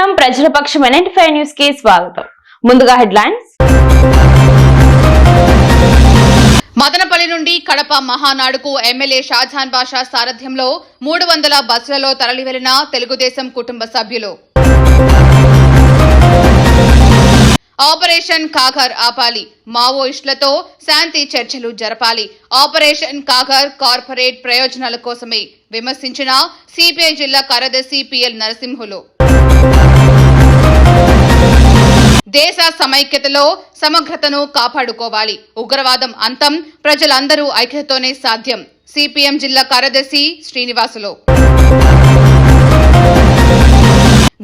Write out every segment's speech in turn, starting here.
అనుక్షణం ప్రజల పక్షం ఫైవ్ న్యూస్కి స్వాగతం. ముందుగా హెడ్లైన్స్. మదనపల్లి నుండి కడప మహానాడుకు ఎమ్మెల్యే షాజాన్ బాషా సారథ్యంలో మూడు వందల బస్సులలో తరలివెళ్ళిన తెలుగుదేశం కుటుంబ సభ్యులు. ఆపరేషన్ కాఘర్ ఆపాలి. మావోయిస్టులతో శాంతి చర్చలు జరపాలి. ఆపరేషన్ కాఘర్ కార్పొరేట్ ప్రయోజనాల కోసమే విమర్శించిన సిపిఐ జిల్లా కార్యదర్శి పిఎల్ నరసింహులు. దేశ సమైక్యతలో సమగ్రతను కాపాడుకోవాలి. ఉగ్రవాదం అంతం ప్రజలందరూ ఐక్యతతోనే సాధ్యం. సిపిఎం జిల్లా కార్యదర్శి శ్రీనివాసులు.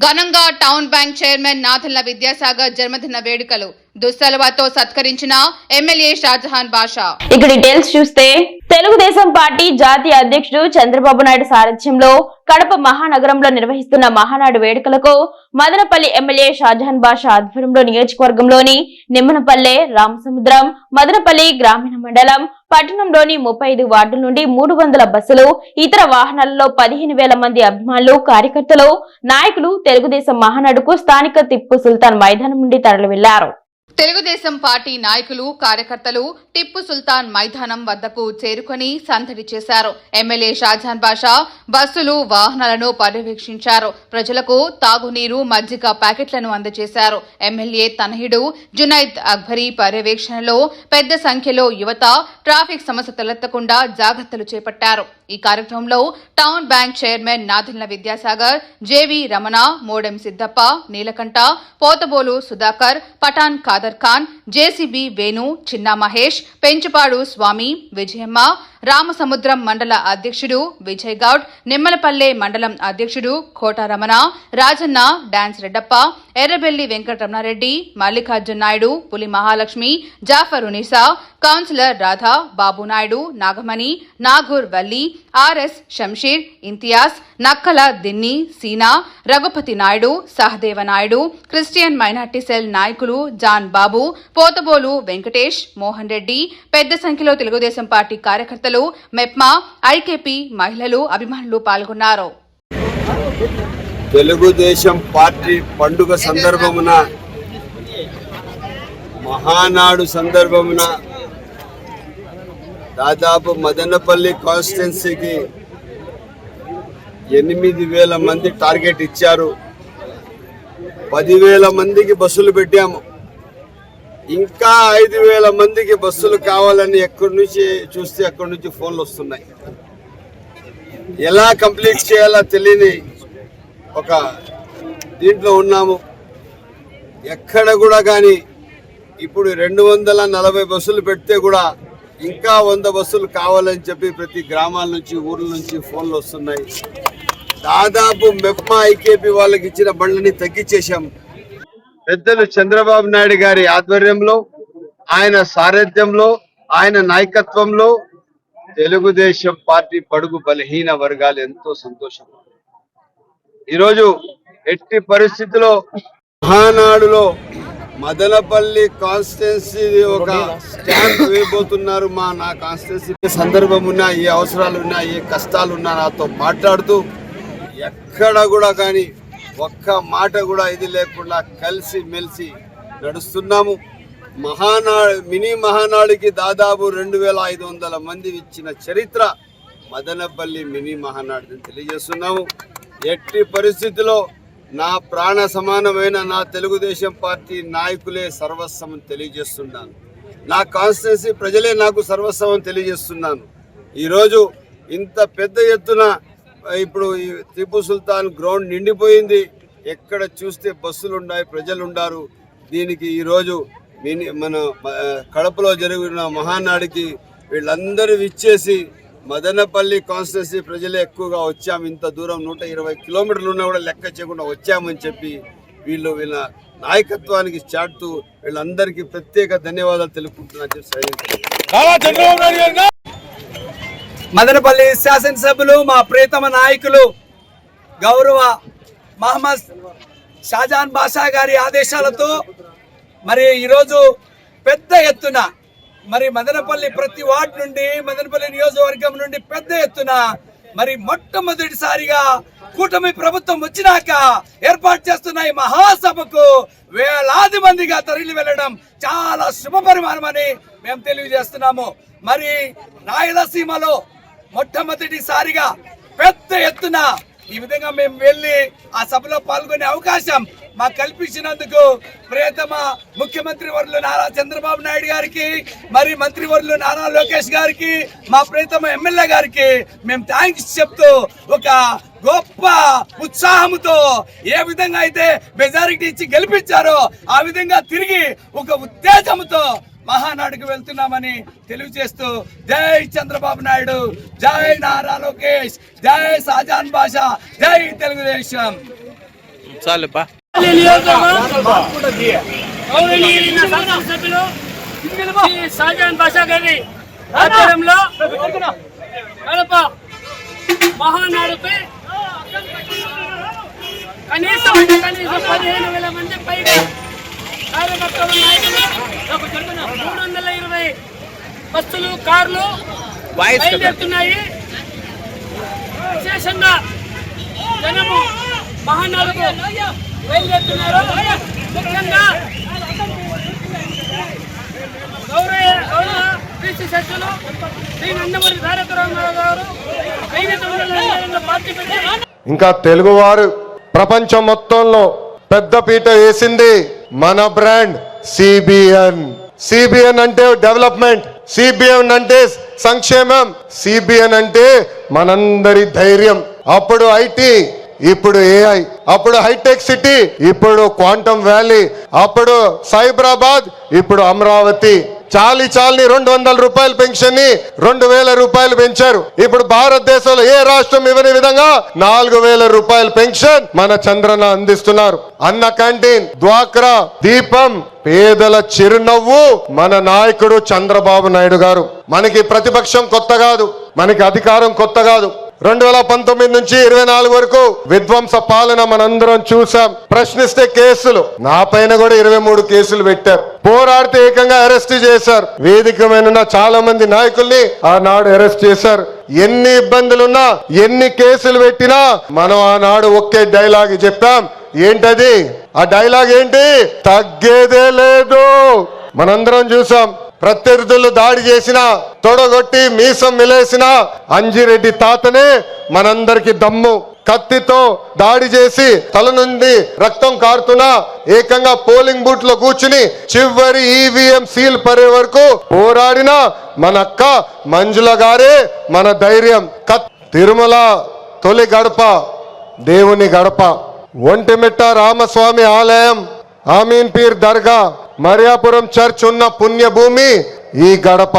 ఘనంగా town bank chairman Nathalla Vidyasagar జన్మదిన వేడుకలు. దుస్సలవాతో సత్కరించిన ఎమ్మెల్యే షాజహాన్ బాషా. ఇక డీటెయిల్స్ చూస్తే తెలుగుదేశం పార్టీ జాతీయ అధ్యక్షుడు చంద్రబాబు నాయుడు సారథ్యంలో కడప మహానగరంలో నిర్వహిస్తున్న మహానాడు వేడుకలకు మదనపల్లి ఎమ్మెల్యే షాజహాన్ బాషా ఆధ్వర్యంలో నియోజకవర్గంలోని నిమ్మనపల్లె రామసముద్రం మదనపల్లి గ్రామీణ మండలం పట్టణంలోని ముప్పై ఐదు వార్డుల నుండి మూడు వందల బస్సులు ఇతర వాహనాలలో పదిహేను వేల మంది అభిమానులు కార్యకర్తలు నాయకులు తెలుగుదేశం మహానాడుకు స్థానిక తిప్పు సుల్తాన్ మైదానం నుండి తరలి వెళ్ళారు తెలుగుదేశం పార్టీ నాయకులు కార్యకర్తలు టిప్పు సుల్తాన్ మైదానం వద్దకు చేరుకొని సందడి చేశారు. ఎమ్మెల్యే షాజహాన్ బాషా బస్సులు వాహనాలను పర్యవేక్షించారు. ప్రజలకు తాగునీరు మజ్జిగ ప్యాకెట్లను అందజేశారు. ఎమ్మెల్యే తనహిడు జునైద్ అక్బరీ పర్యవేక్షణలో పెద్ద సంఖ్యలో యువత ట్రాఫిక్ సమస్య తలెత్తకుండా జాగ్రత్తలు చేపట్టారు. ఈ కార్యక్రమంలో town bank chairman Nadilla Vidyasagar JV Ramana Modem Siddappa Neelakanta Pothabolu Sudhakar Pathan Khader Khan JCB Venu Chinna Mahesh Penchupadu Swamy Vijayamma Ramasamudram మండల అధ్యక్షుడు విజయ్ గౌడ్ నిమ్మలపల్లె మండలం అధ్యక్షుడు Kota Ramana Rajanna dance Reddappa Errabelli Venkataramanareddy Mallikarjuna Naidu Puli Mahalakshmi Jafar Unisa councillor Radha Babu Naidu Nagamani Nagur Valli RS Shamsheer Imtiaz Nakkala Dinni Seena Raghupathi Naidu Sahadeva Naidu Christian minority cell నాయకులు John Babu Pothabolu Venkatesh Mohan Reddy పెద్ద సంఖ్యలో Telugu Desam party కార్యకర్తలు MEPMA IKP మహిళలు అభిమానులు పాల్గొన్నారు. Telugu Desam party పండుగ సందర్భమున మహానాడు సందర్భమున దాదాపు మదనపల్లి కాన్స్టిట్యున్సీకి ఎనిమిది వేల మంది టార్గెట్ ఇచ్చారు. పదివేల మందికి బస్సులు పెట్టాము. ఇంకా ఐదు వేల మందికి బస్సులు కావాలని ఎక్కడి నుంచి చూస్తే అక్కడి నుంచి ఫోన్లు వస్తున్నాయి. ఎలా కంప్లీట్ చేయాలో తెలియని ఒక దీంట్లో ఉన్నాము. ఎక్కడ కూడా కానీ ఇప్పుడు రెండు వందల నలభై బస్సులు పెడితే కూడా ఇంకా వంద బస్సులు కావాలని చెప్పి ప్రతి గ్రామాల నుంచి ఊర్ల నుంచి ఫోన్లు వస్తున్నాయి. దాదాపు మెప్మా ఐకేపీ వాళ్ళకి ఇచ్చిన బండ్లని తగ్గించేశాం పెద్దలు చంద్రబాబు నాయుడు గారి ఆధ్వర్యంలో ఆయన సారథ్యంలో ఆయన నాయకత్వంలో తెలుగుదేశం పార్టీ పడుగు బలహీన వర్గాలు ఎంతో సంతోషం. ఈరోజు ఎట్టి పరిస్థితిలో మహానాడులో మదనపల్లి కాన్స్టిట్యున్సీ ఒక స్టాంప్ వేయబోతున్నారు మా నా కాన్స్టిట్యున్సీ సందర్భం ఉన్నా ఏ అవసరాలు ఉన్నా ఏ కష్టాలు ఉన్నా నాతో మాట్లాడుతూ ఎక్కడ కూడా కానీ ఒక్క మాట కూడా ఇది లేకుండా కలిసి మెలిసి నడుస్తున్నాము. మహానాడు మినీ మహానాడుకి దాదాపు రెండు వేల ఐదు వందల మంది ఇచ్చిన చరిత్ర మదనపల్లి మినీ మహానాడు అని తెలియజేస్తున్నాము. ఎట్టి పరిస్థితిలో నా ప్రాణ సమానమైన నా తెలుగుదేశం పార్టీ నాయకులే సర్వస్వం తెలియజేస్తున్నాను. నా కాన్స్టిట్యున్సీ ప్రజలే నాకు సర్వస్వం తెలియజేస్తున్నాను. ఈరోజు ఇంత పెద్ద ఎత్తున ఇప్పుడు ఈ టిపు సుల్తాన్ గ్రౌండ్ నిండిపోయింది. ఎక్కడ చూస్తే బస్సులు ఉన్నాయి ప్రజలు ఉండారు దీనికి ఈరోజు మిని మన కడపలో జరిగిన మహానాడికి వీళ్ళందరూ విచ్చేసి మదనపల్లి కాన్స్టిట్యున్సీ ప్రజలే ఎక్కువగా వచ్చాము ఇంత దూరం నూట ఇరవై కిలోమీటర్లు ఉన్నా కూడా లెక్క చేయకుండా వచ్చామని చెప్పి వీళ్ళు వీళ్ళ నాయకత్వానికి చాటుతూ వీళ్ళందరికీ ప్రత్యేక ధన్యవాదాలు తెలుపుకుంటున్నా చెప్పి సైలెంట్ మదనపల్లి శాసనసభ్యులు మా ప్రియతమ నాయకులు గౌరవ మహమ్మద్ షాజాన్ బాషా గారి ఆదేశాలతో మరి ఈరోజు పెద్ద ఎత్తున మరి మదనపల్లి ప్రతి వార్డు నుండి మదనపల్లి నియోజకవర్గం నుండి పెద్ద ఎత్తున మరి మొట్టమొదటిసారిగా కూటమి ప్రభుత్వం వచ్చినాక ఏర్పాటు చేస్తున్న ఈ మహాసభకు వేలాది మందిగా తరలి వెళ్ళడం చాలా శుభ పరిమాణమని మేము తెలియజేస్తున్నాము. మరి రాయలసీమలో మొట్టమొదటిసారిగా పెద్ద ఎత్తున ఈ విధంగా మేము వెళ్ళి ఆ సభలో పాల్గొనే అవకాశం మాకు కల్పించినందుకు ప్రియతమ ముఖ్యమంత్రి వర్లు నారా చంద్రబాబు నాయుడు గారికి మరి మంత్రి వర్లు నారా లోకేష్ గారికి మా ప్రియతమ ఎమ్మెల్యే గారికి మేము థ్యాంక్స్ చెప్తూ ఒక గొప్ప ఉత్సాహంతో ఏ విధంగా అయితే మెజారిటీ ఇచ్చి గెలిపించారో ఆ విధంగా తిరిగి ఒక ఉత్తేజంతో మహానాడుకు వెళ్తున్నామని తెలియజేస్తూ జై చంద్రబాబు నాయుడు జై నారా లోకేష్ జై షాజాన్ భాష జై తెలుగుదేశం. చాలుపా. గౌరవనీయులైన షాజహాన్ బాషా గారి ఆధ్వర్యంలో కడప మహానాడుపై కనీసం అంటే కనీసం పదిహేను వేల మంది పైగా కార్యకర్తలు నాయకులు మూడు వందల ఇరవై బస్సులు కార్లు బయలుదేరుతున్నాయి విశేషంగా జనము మహానాడుకు బయలుదేరుతున్నారు ముఖ్యంగా గౌరవ గౌరవ బీసీ సభ్యులు శ్రీ నందమూరి గారు పార్టీ ఇంకా తెలుగువారు ప్రపంచం మొత్తంలో పెద్ద పీట వేసింది మన బ్రాండ్ సిబిఎన్. సిబిఎన్ అంటే డెవలప్మెంట్ సిబిఎన్ అంటే సంక్షేమం సిబిఎన్ అంటే మనందరి ధైర్యం. అప్పుడు ఐటీ ఇప్పుడు ఏఐ అప్పుడు హైటెక్ సిటీ ఇప్పుడు క్వాంటమ్ వ్యాలీ అప్పుడు సైబరాబాద్ ఇప్పుడు అమరావతి. చాలి చాలని రెండు వందల రూపాయల పెన్షన్ని రెండు వేల రూపాయలు పెంచారు. ఇప్పుడు భారతదేశంలో ఏ రాష్ట్రం ఇవ్వని విధంగా నాలుగు వేల రూపాయల పెన్షన్ మన చంద్రన అందిస్తున్నారు. అన్న క్యాంటీన్ ద్వాక్రా దీపం పేదల చిరునవ్వు మన నాయకుడు చంద్రబాబు నాయుడు గారు. మనకి ప్రతిపక్షం కొత్త కాదు మనకి అధికారం కొత్త కాదు. రెండు వేల పంతొమ్మిది నుంచి ఇరవై నాలుగు వరకు విధ్వంస పాలన మనందరం చూసాం ప్రశ్నిస్తే కేసులు. నా పైన కూడా ఇరవై మూడు కేసులు పెట్టారు. పోరాడితే ఏకంగా అరెస్ట్ చేశారు. వేదిక మీద చాలా మంది నాయకుల్ని ఆనాడు అరెస్ట్ చేశారు. ఎన్ని ఇబ్బందులున్నా ఎన్ని కేసులు పెట్టినా మనం ఆనాడు ఒకే డైలాగ్ చెప్పాం. ఏంటది? ఆ డైలాగ్ ఏంటి? తగ్గేదే లేదు. మనందరం చూసాం ప్రత్యర్థులు దాడి చేసిన తొడగొట్టి మీసం మిలేసిన అంజిరెడ్డి తాతనే మనందరికి దమ్ము. కత్తితో దాడి చేసి తల నుండి రక్తం కారుతున్నా ఏకంగా పోలింగ్ బూత్లో కూర్చుని చివరి ఈవీఎం సీల్ పరే వరకు పోరాడిన మన అక్క మంజుల గారే మన ధైర్యం. కత్ తిరుమల తొలి గడప దేవుని గడప. ఒంటిమిట్ట రామస్వామి ఆలయం ఆమీన్ పీర్ దర్గా. మరియాపురం చర్చ్ ఉన్న పుణ్యభూమి ఈ గడప.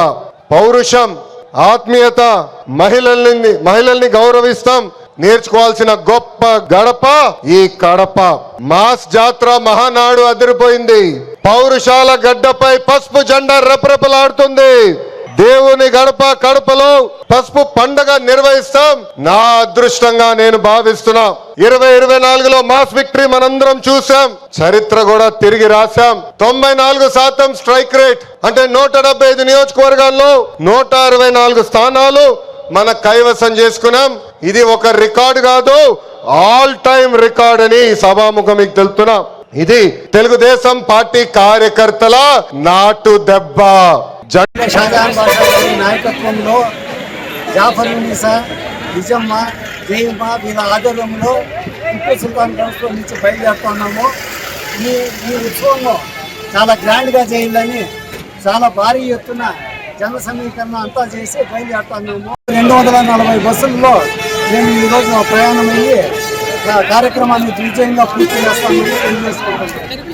పౌరుషం ఆత్మీయత మహిళల్ని మహిళల్ని గౌరవిస్తాం. నేర్చుకోవాల్సిన గొప్ప గడప ఈ కడప. మాస్ జాత్ర మహానాడు అదిరిపోయింది. పౌరుషాల గడ్డపై పసుపు జెండా రెపరెపలాడుతుంది. దేవుని గడప కడపలో పసుపు పండగ నిర్వహిస్తాం. నా అదృష్టంగా నేను భావిస్తున్నా. ఇరవై ఇరవై నాలుగులో మాస్ విక్టరీ మనందరం చూసాం చరిత్ర కూడా తిరిగి రాశాం. తొంభై నాలుగు శాతం స్ట్రైక్ రేట్. అంటే నూట డెబ్బై ఐదు నియోజకవర్గాల్లో నూట అరవై నాలుగు స్థానాలు మన కైవసం చేసుకున్నాం. ఇది ఒక రికార్డు కాదు ఆల్ టైమ్ రికార్డ్ అని సభాముఖం మీకు తెలుపుతున్నాం. ఇది తెలుగుదేశం పార్టీ కార్యకర్తల నాటు దెబ్బ. షాజహాన్ బాషా గారి నాయకత్వంలో జాఫర్ నిసా నిజమ్మ జయమ్మ వీళ్ళ ఆధ్వర్యంలో టిప్పు సుల్తాన్ ట్రస్ట్లో నుంచి బయలుదేరుతున్నాము ఈ ఈ ఉత్సవంలో చాలా గ్రాండ్గా చేయాలని చాలా భారీ ఎత్తున జన సమీకరణ అంతా చేసి బయలుదేరుతున్నాము రెండు వందల నలభై బస్సుల్లో మేము ఈరోజు ప్రయాణమయ్యి కార్యక్రమాన్ని విజయంగా పూర్తి చేస్తామని తెలియజేసుకుంటున్నాం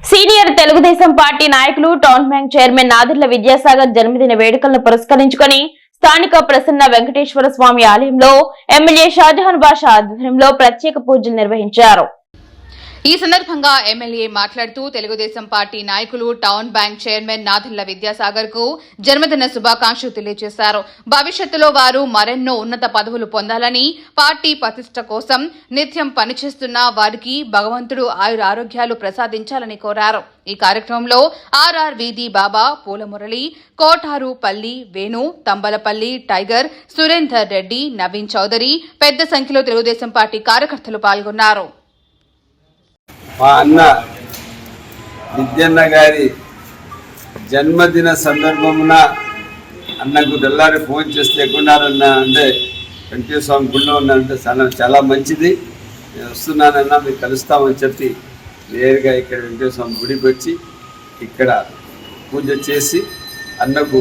సీనియర్ తెలుగుదేశం పార్టీ నాయకులు town bank chairman Nadirla Vidyasagar జన్మదిన వేడుకలను పురస్కరించుకుని స్థానిక ప్రసన్న వెంకటేశ్వర స్వామి ఆలయంలో ఎమ్మెల్యే షాజహాన్ బాషా ఆధ్వర్యంలో ప్రత్యేక పూజలు నిర్వహించారు. ఈ సందర్భంగా ఎమ్మెల్యే మాట్లాడుతూ తెలుగుదేశం పార్టీ నాయకులు టౌన్ బ్యాంక్ చైర్మన్ నాథల్ల విద్యాసాగర్కు జన్మదిన శుభాకాంక్షలు తెలియజేశారు. భవిష్యత్తులో వారు మరెన్నో ఉన్నత పదవులు పొందాలని పార్టీ ప్రతిష్ట కోసం నిత్యం పనిచేస్తున్న వారికి భగవంతుడు ఆయుర ఆరోగ్యాలు ప్రసాదించాలని కోరారు. ఈ కార్యక్రమంలో ఆర్ఆర్ వీధి బాబా పూలమురళి కోటారు పల్లి వేణు తంబలపల్లి టైగర్ సురేందర్ రెడ్డి నవీన్ చౌదరి పెద్ద సంఖ్యలో తెలుగుదేశం పార్టీ కార్యకర్తలు పాల్గొన్నారు. మా అన్న విద్యన్న గారి జన్మదిన సందర్భమున అన్నకు తెల్లారి ఫోన్ చేస్తే ఎక్కున్నారన్నా అంటే వెంకటేశ్వర స్వామి గుళ్ళో ఉన్నారంటే చాలా చాలా మంచిది. నేను వస్తున్నానన్నా మీరు కలుస్తామని చెప్పి నేరుగా ఇక్కడ వెంకటేశ్వర స్వామి గుడికి వచ్చి ఇక్కడ పూజ చేసి అన్నకు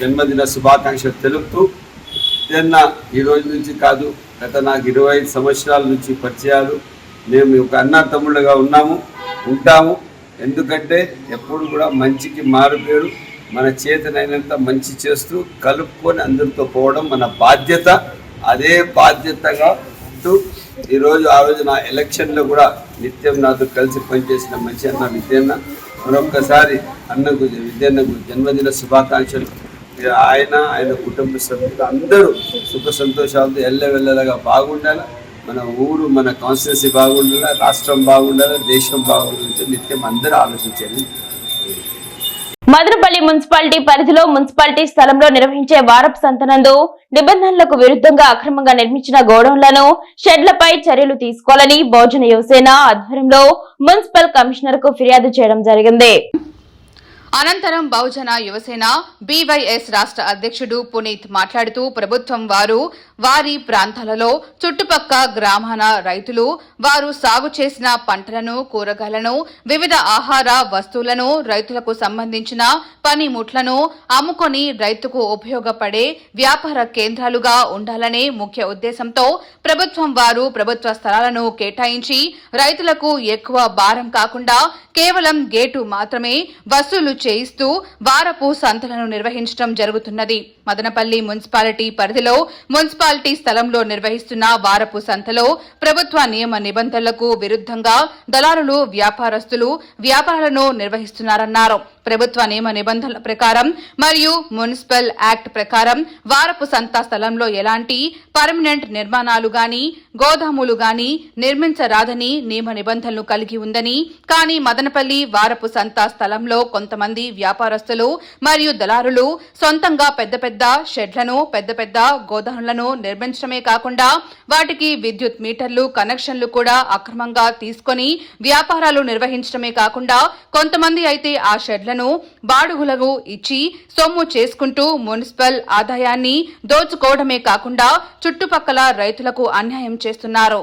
జన్మదిన శుభాకాంక్షలు తెలుపుతూ ఇదన్నా ఈ రోజు నుంచి కాదు గత నాకు ఇరవై ఐదు సంవత్సరాల నుంచి పరిచయాలు. మేము ఒక అన్న తమ్ముళ్ళుగా ఉన్నాము ఉంటాము. ఎందుకంటే ఎప్పుడు కూడా మంచికి మారుపేరు మన చేతనైనంత మంచి చేస్తూ కలుపుకొని అందరితో పోవడం మన బాధ్యత. అదే బాధ్యతగా ఉంటూ ఈరోజు ఆ రోజు నా ఎలక్షన్లో కూడా నిత్యం నాతో కలిసి పనిచేసిన మంచి అన్న విద్యన్న మరొక్కసారి అన్నకు విద్యన్నకు జన్మదిన శుభాకాంక్షలు. ఆయన ఆయన కుటుంబ సభ్యులు అందరూ సుఖ సంతోషాలతో ఎల్లవెల్లలుగా బాగుండాలి? మన ఊరు మన కాన్స్టిట్యున్సీ బాగుండాలి రాష్ట్రం బాగుండాలి దేశం బాగుండాలి నిత్యం అందరూ ఆలోచించాలి మదనపల్లి మున్సిపాలిటీ పరిధిలో మున్సిపాలిటీ స్థలంలో నిర్వహించే వారపు సంతనందు నిబంధనలకు విరుద్ధంగా అక్రమంగా నిర్మించిన గోడౌన్లను షెడ్లపై చర్యలు తీసుకోవాలని బహుజన యువసేన ఆధ్వర్యంలో మున్సిపల్ కమిషనర్కు ఫిర్యాదు చేయడం జరిగింది. అనంతరం బహుజన యువసేన బీవైఎస్ రాష్ట్ర అధ్యక్షుడు పునీత్ మాట్లాడుతూ ప్రభుత్వం వారు వారి ప్రాంతాలలో చుట్టుపక్క గ్రామాల రైతులు వారు సాగు చేసిన పంటలను కూరగాయలను వివిధ ఆహార వస్తువులను రైతులకు సంబంధించిన పనిముట్లను అమ్ముకొని రైతుకు ఉపయోగపడే వ్యాపార కేంద్రాలుగా ఉండాలనే ముఖ్య ఉద్దేశంతో ప్రభుత్వం వారు ప్రభుత్వ స్థలాలను కేటాయించి రైతులకు ఎక్కువ భారం కాకుండా కేవలం గేటు మాత్రమే వసూలు చేయిస్తూ వారపు సంతలను నిర్వహించడం జరుగుతున్నది. మదనపల్లి మున్సిపాలిటీ పరిధిలో మున్సిపాలిటీ స్థలంలో నిర్వహిస్తున్న వారపు సంతలో ప్రభుత్వ నియమ నిబంధనలకు విరుద్ధంగా దళారులు వ్యాపారస్తులు వ్యాపారాలను నిర్వహిస్తున్నారన్నారు. ప్రభుత్వ నియమ నిబంధనల ప్రకారం మరియు మున్సిపల్ యాక్ట్ ప్రకారం వారపు సంత స్థలంలో ఎలాంటి పర్మనెంట్ నిర్మాణాలు గాని గోదాములు గాని నిర్మించరాదని నియమ నిబంధనలు కలిగి ఉందని కానీ మదనపల్లి వారపు సంత స్థలంలో కొంతమంది వ్యాపారస్తులు మరియు దళారులు సొంతంగా పెద్ద పెద్ద షెడ్లను పెద్ద పెద్ద గోదాములను నిర్మించడమే కాకుండా వాటికి విద్యుత్ మీటర్లు కనెక్షన్లు కూడా అక్రమంగా తీసుకొని వ్యాపారాలు నిర్వహించడమే కాకుండా కొంతమంది అయితే ఆ షెడ్లను బాడుగులకు ఇచ్చి సొమ్ము చేసుకుంటూ మున్సిపల్ ఆదాయాన్ని దోచుకోవడమే కాకుండా చుట్టుపక్కల రైతులకు అన్యాయం చేస్తున్నారు.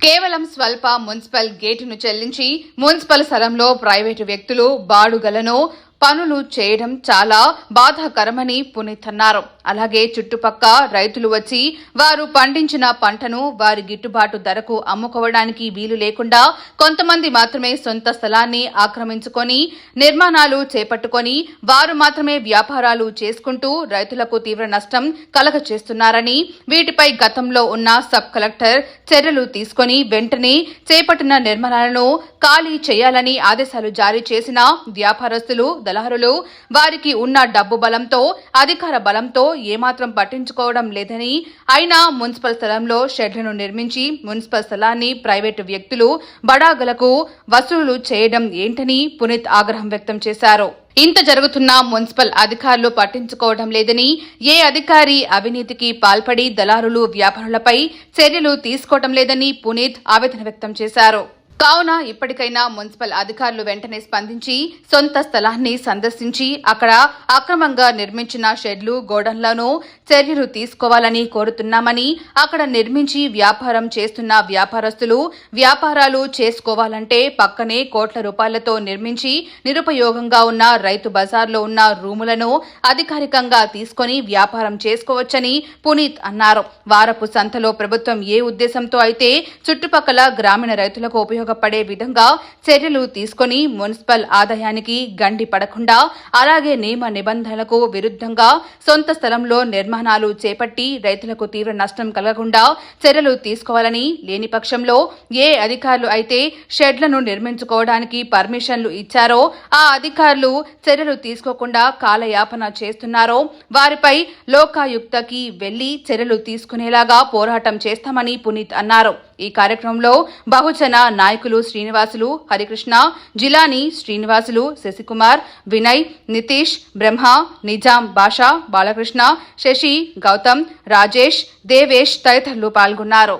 కేవలం స్వల్ప మున్సిపల్ గేటును చెల్లించి మున్సిపల్ స్థలంలో ప్రైవేటు వ్యక్తులు బాడుగలను పనులు చేయడం చాలా బాధాకరమని పునీత్ అన్నారు అలాగే చుట్టుపక్క రైతులు వచ్చి వారు పండించిన పంటను వారి గిట్టుబాటు ధరకు అమ్ముకోవడానికి వీలు లేకుండా కొంతమంది మాత్రమే సొంత స్థలాన్ని ఆక్రమించుకొని నిర్మాణాలు చేపట్టుకొని వారు మాత్రమే వ్యాపారాలు చేసుకుంటూ రైతులకు తీవ్ర నష్టం కలగచేస్తున్నారని వీటిపై గతంలో ఉన్న సబ్ కలెక్టర్ చర్యలు తీసుకొని వెంటనే చేపట్టిన నిర్మాణాలను ఖాళీ చేయాలని ఆదేశాలు జారీ చేసిన వ్యాపారస్తులు దళారులు. వారికి ఉన్న డబ్బు బలంతో అధికార బలంతో ఏమాత్రం పట్టించుకోవడం లేదని అయినా మున్సిపల్ స్థలంలో షెడ్లను నిర్మించి మున్సిపల్ స్థలాన్ని ప్రైవేటు వ్యక్తులు బడాగలకు వసూలు చేయడం ఏంటని పునీత్ ఆగ్రహం వ్యక్తం చేశారు. ఇంత జరుగుతున్న మున్సిపల్ అధికారులు పట్టించుకోవడం లేదని ఏ అధికారి అవినీతికి పాల్పడి దళారులు వ్యాపారులపై చర్యలు తీసుకోవడం లేదని పునీత్ ఆవేదన వ్యక్తం చేశారు. కావున ఇప్పటికైనా మున్సిపల్ అధికారులు వెంటనే స్పందించి సొంత స్థలాన్ని సందర్శించి అక్కడ అక్రమంగా నిర్మించిన షెడ్లు గోడన్లను చర్యలు తీసుకోవాలని కోరుతున్నామని అక్కడ నిర్మించి వ్యాపారం చేస్తున్న వ్యాపారస్తులు వ్యాపారాలు చేసుకోవాలంటే పక్కనే కోట్ల రూపాయలతో నిర్మించి నిరుపయోగంగా ఉన్న రైతు బజార్లో ఉన్న రూములను అధికారికంగా తీసుకొని వ్యాపారం చేసుకోవచ్చని పునీత్ అన్నారు. వారపు సంతలో ప్రభుత్వం ఏ ఉద్దేశంతో అయితే చుట్టుపక్కల గ్రామీణ రైతులకు ఉపయోగ ఉపయోగపడే విధంగా చర్యలు తీసుకొని మున్సిపల్ ఆదాయానికి గండి పడకుండా అలాగే నియమ నిబంధనలకు విరుద్ధంగా సొంత స్థలంలో నిర్మాణాలు చేపట్టి రైతులకు తీవ్ర నష్టం కలగకుండా చర్యలు తీసుకోవాలని లేని పక్షంలో ఏ అధికారులు అయితే షెడ్లను నిర్మించుకోవడానికి పర్మిషన్లు ఇచ్చారో ఆ అధికారులు చర్యలు తీసుకోకుండా కాలయాపన చేస్తున్నారో వారిపై లోకాయుక్తకి వెళ్ళి చర్యలు తీసుకునేలాగా పోరాటం చేస్తామని పునీత్ అన్నారు. ఈ కార్యక్రమంలో బహుజన నాయకులు శ్రీనివాసులు హరికృష్ణ జిలాని శ్రీనివాసులు శశికుమార్ వినయ్ నితీష్ బ్రహ్మ నిజాం బాషా బాలకృష్ణ శశి గౌతమ్ రాజేష్ దేవేష్ తదితరులు పాల్గొన్నారు.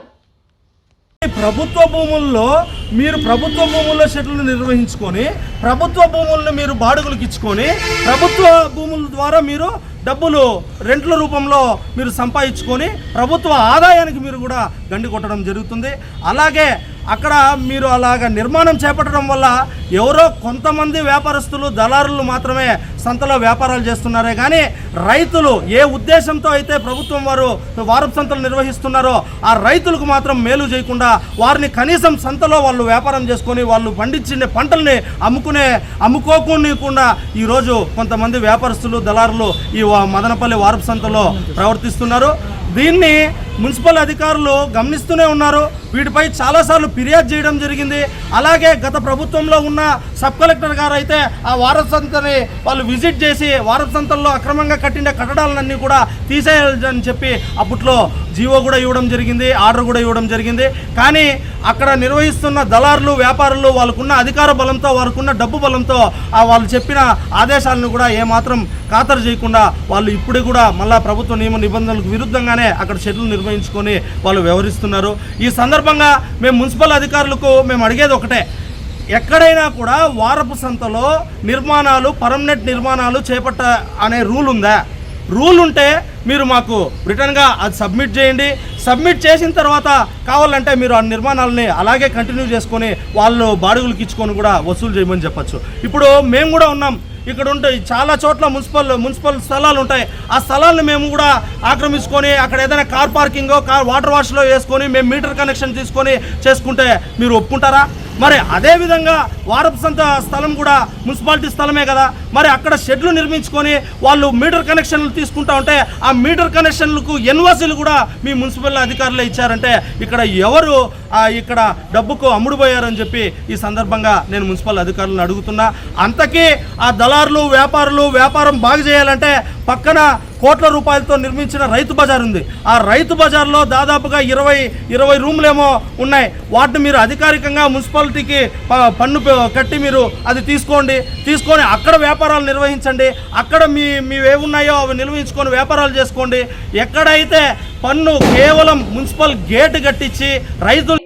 ప్రభుత్వ భూముల్లో మీరు ప్రభుత్వ భూముల్లో షెడ్లు నిర్వహించుకొని ప్రభుత్వ భూములను మీరు బాడుగులకు ఇచ్చుకొని ప్రభుత్వ భూముల ద్వారా మీరు డబ్బులు రెంట్ల రూపంలో మీరు సంపాదించుకొని ప్రభుత్వ ఆదాయానికి మీరు కూడా గండి కొట్టడం జరుగుతుంది. అలాగే అక్కడ మీరు అలాగ నిర్మాణం చేపట్టడం వల్ల ఎవరో కొంతమంది వ్యాపారస్తులు దళారులు మాత్రమే సంతలో వ్యాపారాలు చేస్తున్నారే. కానీ రైతులు ఏ ఉద్దేశంతో అయితే ప్రభుత్వం వారు వారపు సంతలు నిర్వహిస్తున్నారో ఆ రైతులకు మాత్రం మేలు చేయకుండా వారిని కనీసం సంతలో వాళ్ళు వ్యాపారం చేసుకొని వాళ్ళు పండించిన పంటల్ని అమ్ముకునే అమ్ముకోకుండా ఈరోజు కొంతమంది వ్యాపారస్తులు దళారులు ఈ మదనపల్లి వారపు సంతలో ప్రవర్తిస్తున్నారు. దీన్ని మున్సిపల్ అధికారులు గమనిస్తూనే ఉన్నారు. వీటిపై చాలాసార్లు ఫిర్యాదు చేయడం జరిగింది. అలాగే గత ప్రభుత్వంలో ఉన్న సబ్ కలెక్టర్ గారు అయితే ఆ వారసంతని వాళ్ళు విజిట్ చేసి వారసంతల్లో అక్రమంగా కట్టిన కట్టడాలన్నీ కూడా తీసేయాలని చెప్పి అప్పట్లో జీవో కూడా ఇవ్వడం జరిగింది ఆర్డర్ కూడా ఇవ్వడం జరిగింది. కానీ అక్కడ నిర్వహిస్తున్న దళారులు వ్యాపారులు వాళ్ళకున్న అధికార బలంతో వారికున్న డబ్బు బలంతో ఆ వాళ్ళు చెప్పిన ఆదేశాలను కూడా ఏమాత్రం ఖాతరు చేయకుండా వాళ్ళు ఇప్పుడు కూడా మళ్ళా ప్రభుత్వ నియమ నిబంధనలకు విరుద్ధంగానే అక్కడ షెడ్యూల్ నిర్వహించుకొని వాళ్ళు వ్యవహరిస్తున్నారు. ఈ సందర్భంగా మేము మున్సిపల్ అధికారులకు మేము అడిగేది ఒకటే. ఎక్కడైనా కూడా వారపు సంతలో నిర్మాణాలు పర్మనెంట్ నిర్మాణాలు చేపట్ట అనే రూల్ ఉందా? రూల్ ఉంటే మీరు మాకు రిటర్న్గా అది సబ్మిట్ చేయండి. సబ్మిట్ చేసిన తర్వాత కావాలంటే మీరు ఆ నిర్మాణాలని అలాగే కంటిన్యూ చేసుకొని వాళ్ళు బాడుగులకి ఇచ్చుకొని కూడా వసూలు చేయమని చెప్పచ్చు. ఇప్పుడు మేము కూడా ఉన్నాం. ఇక్కడ ఉంటాయి. చాలా చోట్ల మున్సిపల్ మున్సిపల్ స్థలాలు ఉంటాయి. ఆ స్థలాలను మేము కూడా ఆక్రమించుకొని అక్కడ ఏదైనా కార్ పార్కింగ్ కార్ వాటర్ వాష్లో వేసుకొని మేము మీటర్ కనెక్షన్ తీసుకొని చేసుకుంటే మీరు ఒప్పుకుంటారా? మరి అదే విధంగా వారపు సంత స్థలం కూడా మున్సిపాలిటీ స్థలమే కదా. మరి అక్కడ షెడ్లు నిర్మించుకొని వాళ్ళు మీటర్ కనెక్షన్లు తీసుకుంటా ఉంటే ఆ మీటర్ కనెక్షన్లకు ఎన్వాసీలు కూడా మీ మున్సిపల్ అధికారులు ఇచ్చారంటే ఇక్కడ ఎవరు ఇక్కడ డబ్బుకు అమ్ముడుపోయారని చెప్పి ఈ సందర్భంగా నేను మున్సిపల్ అధికారులను అడుగుతున్నా. అంతకీ ఆ దళారులు వ్యాపారులు వ్యాపారం బాగు చేయాలంటే పక్కన కోట్ల రూపాయలతో నిర్మించిన రైతు బజార్ ఉంది. ఆ రైతు బజార్లో దాదాపుగా ఇరవై ఇరవై రూమ్లేమో ఉన్నాయి. వాటిని మీరు అధికారికంగా మున్సిపాలిటీకి పన్ను కట్టి మీరు అది తీసుకోండి. తీసుకొని అక్కడ వ్యాపారాలు నిర్వహించండి. అక్కడ మీ మీవేమున్నాయో అవి నిర్వహించుకొని వ్యాపారాలు చేసుకోండి. ఎక్కడైతే పన్ను కేవలం మున్సిపల్ గేట్ కట్టించి రైతులు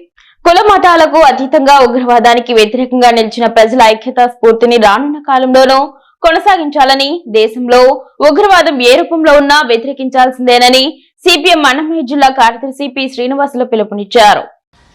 కుల మతాలకు అతీతంగా ఉగ్రవాదానికి వ్యతిరేకంగా నిలిచిన ప్రజల ఐక్యతా స్ఫూర్తిని రానున్న కాలంలోనూ కొనసాగించాలని దేశంలో ఉగ్రవాదం ఏ రూపంలో ఉన్నా వ్యతిరేకించాల్సిందేనని సిపిఎం అన్నమయ్య జిల్లా కార్యదర్శి పి శ్రీనివాసులు పిలుపునిచ్చారు.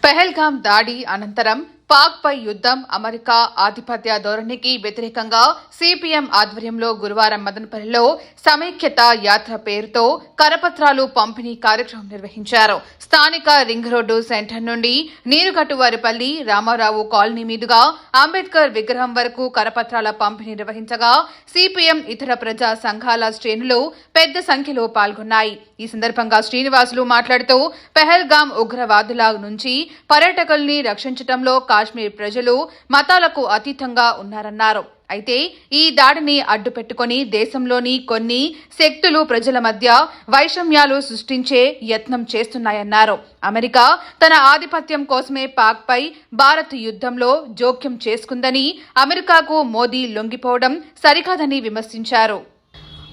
పెహల్గాం దాడి అనంతరం పాక్పై యుద్దం యుద్ధం అమెరికా ఆధిపత్య ధోరణికి వ్యతిరేకంగా సిపిఎం ఆధ్వర్యంలో గురువారం మదనపల్లిలో సమైక్యత యాత్ర పేరుతో కరపత్రాలు పంపిణీ కార్యక్రమం నిర్వహించారు. స్థానిక రింగ్ రోడ్డు సెంటర్ నుండి నీరుగట్టువారిపల్లి రామారావు కాలనీ మీదుగా అంబేద్కర్ విగ్రహం వరకు కరపత్రాల పంపిణీ నిర్వహించగా సిపిఎం ఇతర ప్రజా సంఘాల శ్రేణులు పెద్ద సంఖ్యలో పాల్గొన్నాయి. ఈ సందర్భంగా శ్రీనివాసులు మాట్లాడుతూ పెహల్గాం ఉగ్రవాదుల నుంచి పర్యాటకుల్ని రక్షించడంలో కాశ్మీర్ ప్రజలు మతాలకు అతీతంగా ఉన్నారన్నారు. అయితే ఈ దాడిని అడ్డుపెట్టుకుని దేశంలోని కొన్ని శక్తులు ప్రజల మధ్య వైషమ్యాలు సృష్టించే యత్నం చేస్తున్నాయన్నారు. అమెరికా తన ఆధిపత్యం కోసమే పాక్పై భారత్ యుద్ధంలో జోక్యం చేసుకుందని అమెరికాకు మోదీ లొంగిపోవడం సరికాదని విమర్శించారు.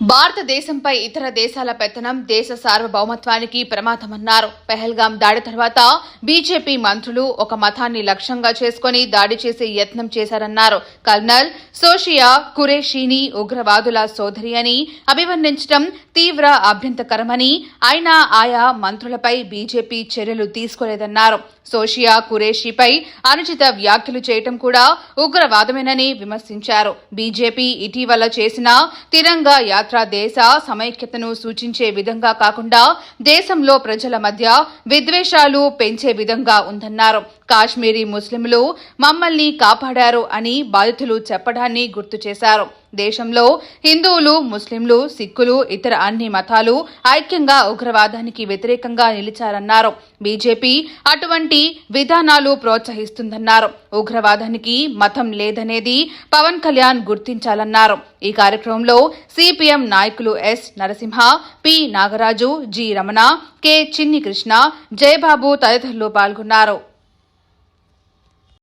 భారతదేశంపై ఇతర దేశాల పెత్తనం దేశ సార్వభౌమత్వానికి ప్రమాదమన్నారు. పెహల్గాం దాడి తర్వాత బీజేపీ మంత్రులు ఒక మతాన్ని లక్ష్యంగా చేసుకుని దాడి చేసే యత్నం చేశారన్నారు. కల్నల్ సోషియా కురేషీని ఉగ్రవాదుల సోదరి అని అభివర్ణించడం తీవ్ర అభ్యంతకరమని అయినా ఆయా మంత్రులపై బీజేపీ చర్యలు తీసుకోలేదన్నారు. సోషియా కురేషిపై అనుచిత వ్యాఖ్యలు చేయటం కూడా ఉగ్రవాదమేనని విమర్శించారు. బీజేపీ ఇటీవల చేసిన తిరంగా యాత్ర దేశ సమైక్యతను సూచించే విధంగా కాకుండా దేశంలో ప్రజల మధ్య విద్వేషాలు పెంచే విధంగా ఉందన్నారు. కాశ్మీరీ ముస్లింలు మమ్మల్ని కాపాడారు అని బాధితులు చెప్పడాన్ని గుర్తు చేశారు. దేశంలో హిందువులు ముస్లింలు సిక్కులు ఇతర అన్ని మతాలు ఐక్యంగా ఉగ్రవాదానికి వ్యతిరేకంగా నిలిచారన్నారు. బీజేపీ అటువంటి విధానాలు ప్రోత్సహిస్తుందన్నారు. ఉగ్రవాదానికి మతం లేదనేది పవన్ కళ్యాణ్ గుర్తించాలన్నారు. ఈ కార్యక్రమంలో సిపిఎం నాయకులు S Narasimha P Nagaraju G Ramana K Chinni Krishna Jayababu తదితరులు పాల్గొన్నారు.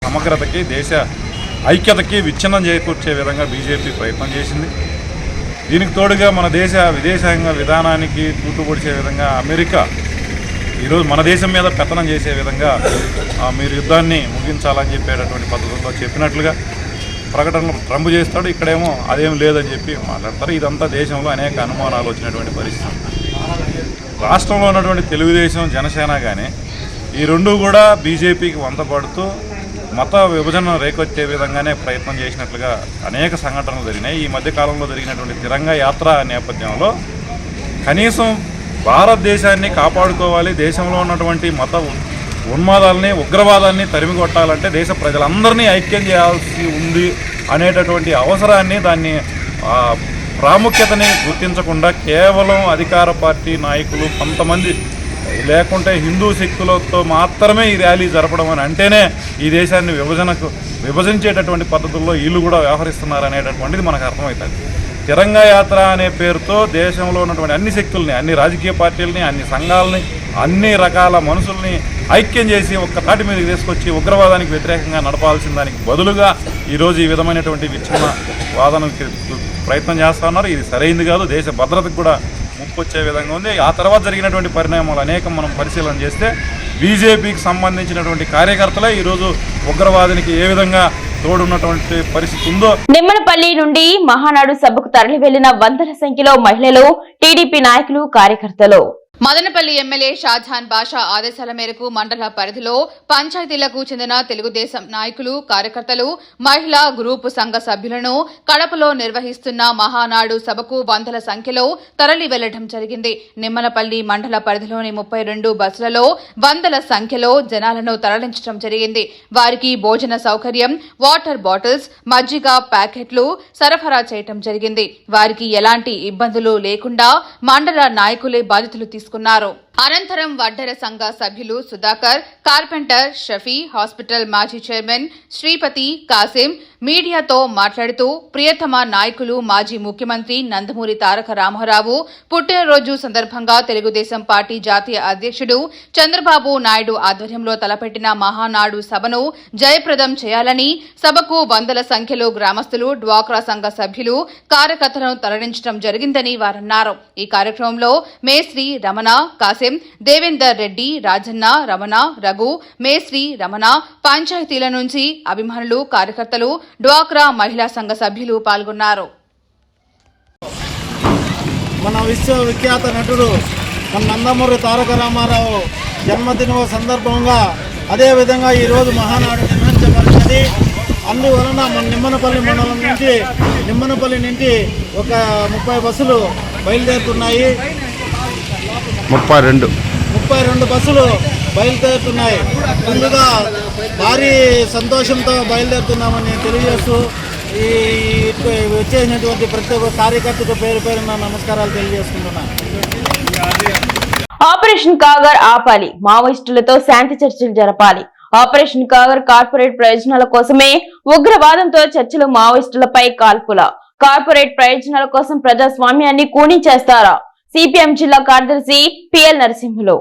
సమగ్రతకి దేశ ఐక్యతకి విచ్ఛిన్నం చేకూర్చే విధంగా బీజేపీ ప్రయత్నం చేసింది. దీనికి తోడుగా మన దేశ విదేశాంగ విధానానికి తూటుపొడిచే విధంగా అమెరికా ఈరోజు మన దేశం మీద పెత్తనం చేసే విధంగా మీరు యుద్ధాన్ని ముగించాలని చెప్పేటటువంటి పద్ధతుల్లో చెప్పినట్లుగా ప్రకటనలు ట్రంప్ చేస్తాడు. ఇక్కడేమో అదేం లేదని చెప్పి మాట్లాడతారు. ఇదంతా దేశంలో అనేక అనుమానాలు వచ్చినటువంటి పరిస్థితి. రాష్ట్రంలో ఉన్నటువంటి తెలుగుదేశం జనసేన కానీ ఈ రెండు కూడా బీజేపీకి వంతపడుతూ మత విభజన రేకొచ్చే విధంగానే ప్రయత్నం చేసినట్లుగా అనేక సంఘటనలు జరిగినాయి. ఈ మధ్యకాలంలో జరిగినటువంటి తిరంగ యాత్ర నేపథ్యంలో కనీసం భారతదేశాన్ని కాపాడుకోవాలి దేశంలో ఉన్నటువంటి మత ఉన్మాదాలని ఉగ్రవాదాన్ని తరిమి కొట్టాలంటే దేశ ప్రజలందరినీ ఐక్యం చేయాల్సి ఉంది అనేటటువంటి అవసరాన్ని దాన్ని ప్రాముఖ్యతని గుర్తించకుండా కేవలం అధికార పార్టీ నాయకులు కొంతమంది లేకుంటే హిందూ శక్తులతో మాత్రమే ఈ ర్యాలీ జరపడం అని అంటేనే ఈ దేశాన్ని విభజనకు విభజించేటటువంటి పద్ధతుల్లో వీళ్ళు కూడా వ్యవహరిస్తున్నారు అనేటటువంటిది మనకు అర్థమవుతుంది. తిరంగ యాత్ర అనే పేరుతో దేశంలో ఉన్నటువంటి అన్ని శక్తుల్ని అన్ని రాజకీయ పార్టీలని అన్ని సంఘాలని అన్ని రకాల మనుషుల్ని ఐక్యం చేసి ఒక్క తాటి మీదకి తీసుకొచ్చి ఉగ్రవాదానికి వ్యతిరేకంగా నడపాల్సిన దానికి బదులుగా ఈరోజు ఈ విధమైనటువంటి విచ్ఛిన్న వాదనకి ప్రయత్నం చేస్తా ఉన్నారు. ఇది సరైంది కాదు. దేశ భద్రతకు కూడా ముప్పు విధంగా ఉంది. ఆ తర్వాత జరిగినటువంటి పరిణామాలు అనేకం మనం పరిశీలన చేస్తే బీజేపీకి సంబంధించినటువంటి కార్యకర్తలే ఈరోజు ఉగ్రవాదానికి ఏ విధంగా తోడున్నటువంటి పరిస్థితి ఉందో నిమ్మనపల్లి నుండి మహానాడు సభకు తరలి వెళ్ళిన వందల సంఖ్యలో మహిళలు టీడీపీ నాయకులు కార్యకర్తలు. మదనపల్లి ఎమ్మెల్యే షాజహాన్ బాషా ఆదేశాల మేరకు మండల పరిధిలో పంచాయతీలకు చెందిన తెలుగుదేశం నాయకులు కార్యకర్తలు మహిళా గ్రూపు సంఘ సభ్యులను కడపలో నిర్వహిస్తున్న మహానాడు సభకు వందల సంఖ్యలో తరలి వెళ్ళడం జరిగింది. నిమ్మనపల్లి మండల పరిధిలోని ముప్పై రెండు బస్సులలో వందల సంఖ్యలో జనాలను తరలించడం జరిగింది. వారికి భోజన సౌకర్యం వాటర్ బాటిల్స్ మజ్జిగ ప్యాకెట్లు సరఫరా చేయటం జరిగింది. వారికి ఎలాంటి ఇబ్బందులు లేకుండా మండల నాయకులే బాధితులు తీసుకున్నారు తెలుసుకున్నారు అనంతరం వడ్డెర సంఘ సభ్యులు సుధాకర్ కార్పెంటర్ షఫీ హాస్పిటల్ మాజీ చైర్మన్ శ్రీపతి కాసిం మీడియాతో మాట్లాడుతూ ప్రియతమ నాయకులు మాజీ ముఖ్యమంత్రి నందమూరి తారక రామారావు పుట్టినరోజు సందర్భంగా తెలుగుదేశం పార్టీ జాతీయ అధ్యక్షుడు చంద్రబాబు నాయుడు ఆధ్వర్యంలో తలపెట్టిన మహానాడు సభను జయప్రదం చేయాలని సభకు వందల సంఖ్యలో గ్రామస్తులు డ్వాక్రా సంఘ సభ్యులు కార్యకర్తలను తరలించడం జరిగిందని వారన్నారు. ఈ కార్యక్రమంలో మేశ్రీ రమణ కాసిం దేవేందర్ రెడ్డి రాజన్న రమణ రఘు మేశ్రీ రమణ పంచాయతీల నుంచి అభిమానులు కార్యకర్తలు డ్వాక్రా మహిళా సంఘ సభ్యులు పాల్గొన్నారు. మన విశ్వవిఖ్యాత నటుడు మన నందమూరి తారక రామారావు జన్మదినో సందర్భంగా అదేవిధంగా ఈరోజు మహానాడు నిర్వహించబడినది అందువలన మన నిమ్మనపల్లి మండలం నుంచి నిమ్మనపల్లి నుంచి ఒక ముప్పై బస్సులు బయలుదేరుతున్నాయి. ముప్పై రెండు. ముప్పై రెండు బస్సులు బయలుదేరుతున్నాయి. ముందుగా భారీ సంతోషంతో బయలుదేరుతున్నామని తెలియజేస్తూ ఈ వచ్చేసినటువంటి ప్రతి ఒక్క కార్యకర్తకు పేరు పేరున నమస్కారాలు తెలియజేసుకుంటున్నాను ఆపరేషన్ కాగర్ ఆపాలి. మావోయిస్టులతో శాంతి చర్చలు జరపాలి. ఆపరేషన్ కాగర్ కార్పొరేట్ ప్రయోజనాల కోసమే ఉగ్రవాదంతో చర్చలు మావోయిస్టులపై కాల్పుల. కార్పొరేట్ ప్రయోజనాల కోసం ప్రజాస్వామ్యాన్ని కూనీ చేస్తారా? సిపిఎం జిల్లా కార్యదర్శి పిఎల్ నరసింహులు.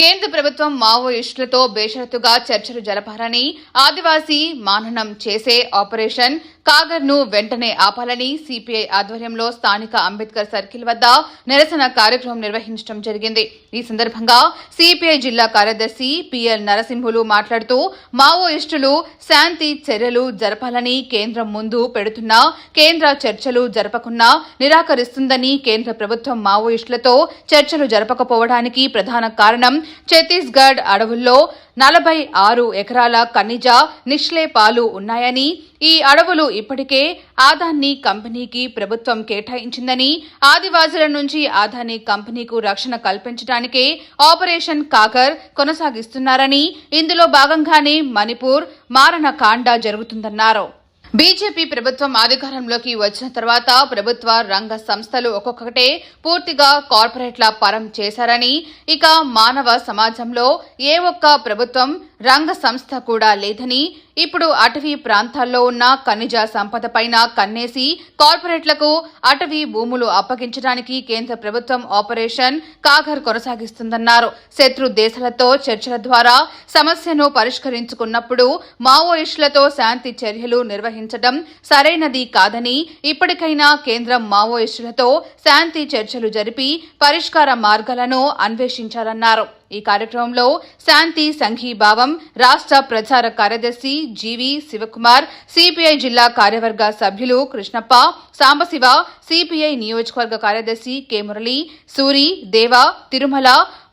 కేంద్ర ప్రభుత్వం మావోయిస్టులతో బేషరతుగా చర్చలు జరపాలని ఆదివాసీ మాననం చేసే ఆపరేషన్ కాగర్ను వెంటనే ఆపాలని సిపిఐ ఆధ్వర్యంలో స్థానిక అంబేద్కర్ సర్కిల్ వద్ద నిరసన కార్యక్రమం నిర్వహించడం జరిగింది. ఈ సందర్భంగా సిపిఐ జిల్లా కార్యదర్శి పిఎల్ నరసింహులు మాట్లాడుతూ మావోయిస్టులు శాంతి చర్యలు జరపాలని కేంద్రం ముందు పెడుతున్నా కేంద్ర చర్చలు జరపకున్నా నిరాకరిస్తుందని కేంద్ర ప్రభుత్వం మావోయిస్టులతో చర్చలు జరపకపోవడానికి ప్రధాన కారణం ఛత్తీస్గఢ్ అడవుల్లో నలభై ఆరు ఎకరాల ఖనిజ నిశ్లేపాలు ఉన్నాయని ఈ అడవులు ఇప్పటికే ఆదాన్ని కంపెనీకి ప్రభుత్వం కేటాయించిందని ఆదివాసుల నుంచి ఆదాని కంపెనీకు రక్షణ కల్పించడానికే ఆపరేషన్ కాకర్ కొనసాగిస్తున్నారని ఇందులో భాగంగానే మణిపూర్ మారణకాండ జరుగుతుందన్నారు. బీజేపీ ప్రభుత్వం అధికారంలోకి వచ్చిన తర్వాత ప్రభుత్వ రంగ సంస్థలు ఒక్కొక్కటే పూర్తిగా కార్పొరేట్ల పరం చేశారని ఇక మానవ సమాజంలో ఏ ఒక్క ప్రభుత్వం రంగ సంస్థ కూడా లేదని ఇప్పుడు అటవీ ప్రాంతాల్లో ఉన్న ఖనిజ సంపద పైన కన్నేసి కార్పొరేట్లకు అటవీ భూములు అప్పగించడానికి కేంద్ర ప్రభుత్వం ఆపరేషన్ కాగర్ కొనసాగిస్తుందన్నారు. శత్రు దేశాలతో చర్చల ద్వారా సమస్యను పరిష్కరించుకున్నప్పుడు మావోయిస్టులతో శాంతి చర్యలు నిర్వహించడం సరైనది కాదని ఇప్పటికైనా కేంద్రం మావోయిస్టులతో శాంతి చర్చలు జరిపి పరిష్కార మార్గాలను అన్వేషించాలన్నారు. ఈ కార్యక్రమంలో శాంతి సంఘీభావం రాష్ట్ర ప్రచార కార్యదర్శి జీవి శివకుమార్ సిపిఐ జిల్లా కార్యవర్గ సభ్యులు కృష్ణప్ప సాంబశివ సిపిఐ నియోజకవర్గ కార్యదర్శి కె మురళి సూరి దేవ తిరుమల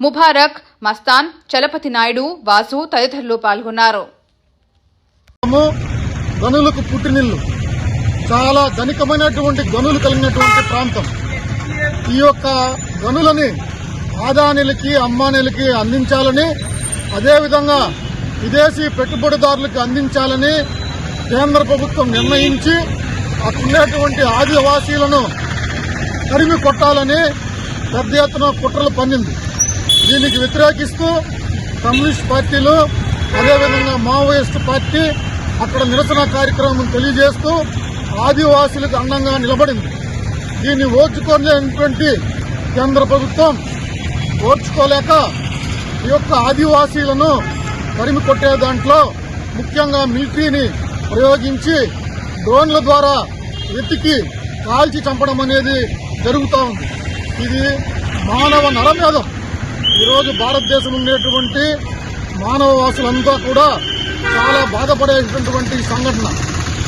ముబారక్ మస్తాన్ చలపతి నాయుడు వాసు తదితరులు పాల్గొన్నారు. గనులకు పుట్టినిల్లు. చాలా ధనికమైనటువంటి గనులు కలిగినటువంటి ప్రాంతం. ఈ యొక్క గనులని ఆదానీలకి అమ్మానీలకి అందించాలని అదేవిధంగా విదేశీ పెట్టుబడిదారులకు అందించాలని కేంద్ర ప్రభుత్వం నిర్ణయించి అక్కడుండేటువంటి ఆదివాసీలను తరిమి కొట్టాలని పెద్ద ఎత్తున కుట్రలు పన్నింది. దీనికి వ్యతిరేకిస్తూ కమ్యూనిస్ట్ పార్టీలు అదేవిధంగా మావోయిస్ట్ పార్టీ అక్కడ నిరసన కార్యక్రమం తెలియజేస్తూ ఆదివాసీలకు అండంగా నిలబడింది. దీన్ని ఓర్చుకోలేనటువంటి కేంద్ర ప్రభుత్వం ఓర్చుకోలేక ఈ యొక్క ఆదివాసీలను తరిమి కొట్టే దాంట్లో ముఖ్యంగా మిలిటరీని ప్రయోగించి డ్రోన్ల ద్వారా వెతికి కాల్చి చంపడం అనేది జరుగుతూ ఉంది. ఇది మానవ నరమేధం. ఈరోజు భారతదేశం ఉండేటువంటి మానవవాసులంతా కూడా చాలా బాధపడేటటువంటి సంఘటన.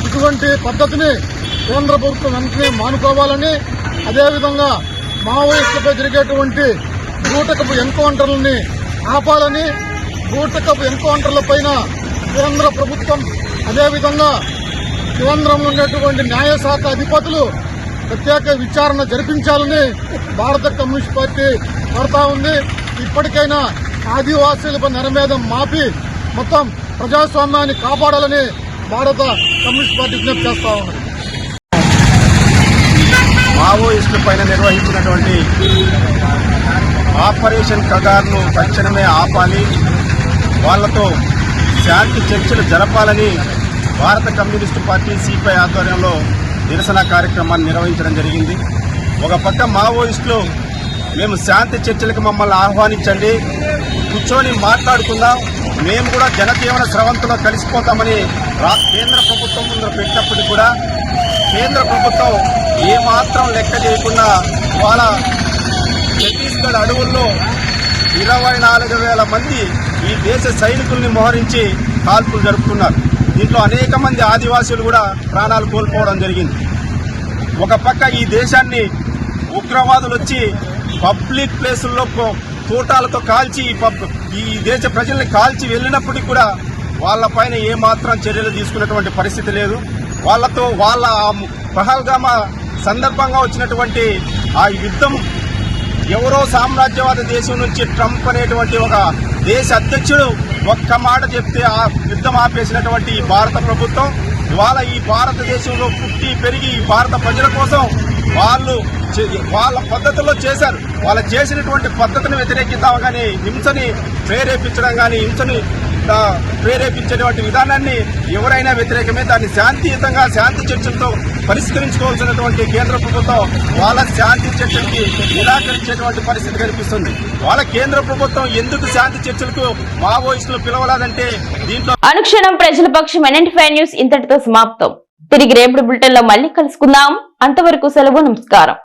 ఇటువంటి పద్ధతిని కేంద్ర ప్రభుత్వం వెంటనే మానుకోవాలని అదేవిధంగా మావోయిస్టులపై జరిగేటువంటి బూటకపు ఎన్కౌంటర్లని ఆపాలని బూటకపు ఎన్కౌంటర్ల పైన కేంద్ర ప్రభుత్వం అదేవిధంగా కేంద్రంలో ఉన్నటువంటి న్యాయశాఖ అధిపతులు ప్రత్యేక విచారణ జరిపించాలని భారత కమ్యూనిస్ట్ పార్టీ కోరుతా ఉంది. ఇప్పటికైనా ఆదివాసీలపై నరమేధం మాపి మొత్తం ప్రజాస్వామ్యాన్ని కాపాడాలని భారత కమ్యూనిస్ట్ పార్టీ విజ్ఞప్తి చేస్తా ఉన్నది మావోయిస్టుల పైన నిర్వహించినటువంటి ఆపరేషన్ కగార్ను తక్షణమే ఆపాలి. వాళ్ళతో శాంతి చర్చలు జరపాలని భారత కమ్యూనిస్టు పార్టీ సిపిఐ ఆధ్వర్యంలో నిరసన కార్యక్రమాన్ని నిర్వహించడం జరిగింది. ఒక పక్క మావోయిస్టులు మేము శాంతి చర్చలకు మమ్మల్ని ఆహ్వానించండి కూర్చొని మాట్లాడుకుందాం మేము కూడా జనజీవన స్రవంతిలో కలిసిపోతామని రా కేంద్ర ప్రభుత్వం ముందు పెట్టినప్పటికీ కూడా కేంద్ర ప్రభుత్వం ఏమాత్రం లెక్క చేయకుండా వాళ్ళ ఛత్తీస్గఢ్ అడవుల్లో ఇరవై నాలుగు వేల మంది ఈ దేశ సైనికుల్ని మోహరించి కాల్పులు జరుపుతున్నారు. దీంట్లో అనేక మంది ఆదివాసీలు కూడా ప్రాణాలు కోల్పోవడం జరిగింది. ఒక పక్క ఈ దేశాన్ని ఉగ్రవాదులు వచ్చి పబ్లిక్ ప్లేసుల్లో తూటాలతో కాల్చి ఈ పబ్- ఈ దేశ ప్రజల్ని కాల్చి వెళ్ళినప్పటికీ కూడా వాళ్ళపైన ఏమాత్రం చర్యలు తీసుకున్నటువంటి పరిస్థితి లేదు. వాళ్ళతో వాళ్ళ ఆ పహల్గామా సందర్భంగా వచ్చినటువంటి ఆ యుద్ధం ఎవరో సామ్రాజ్యవాద దేశం నుంచి ట్రంప్ అనేటువంటి ఒక దేశ అధ్యక్షుడు ఒక్క మాట చెప్తే ఆ యుద్ధం ఆపేసినటువంటి ఈ భారత ప్రభుత్వం ఇవాళ ఈ భారతదేశంలో పుట్టి పెరిగి ఈ భారత ప్రజల కోసం వాళ్ళు చే- వాళ్ళ పద్ధతుల్లో చేశారు. వాళ్ళు చేసినటువంటి పద్ధతిని వ్యతిరేకిద్దాం కానీ హింసని ప్రేరేపించడం కానీ హింసని ప్రేరేపించేటువంటి విధానాన్ని ఎవరైనా వ్యతిరేకమే దాన్ని శాంతియుతంగా శాంతి చర్చలతో పరిష్కరించుకోవాల్సినటువంటి కేంద్ర ప్రభుత్వం వాళ్ళ శాంతి చర్చలకి నిరాకరించేటువంటి పరిస్థితి కనిపిస్తుంది. వాళ్ళ కేంద్ర ప్రభుత్వం ఎందుకు శాంతి చర్చలకు మావోయిస్టులు పిలవలేదంటే దీంట్లో అనుక్షణం ప్రజల పక్షం ఎన్ఎన్టీ న్యూస్ ఇంతటితో సమాప్తం. తిరిగి రేపటి బులెటిన్లో మళ్ళీ కలుసుకుందాం. అంతవరకు సెలవు నమస్కారం.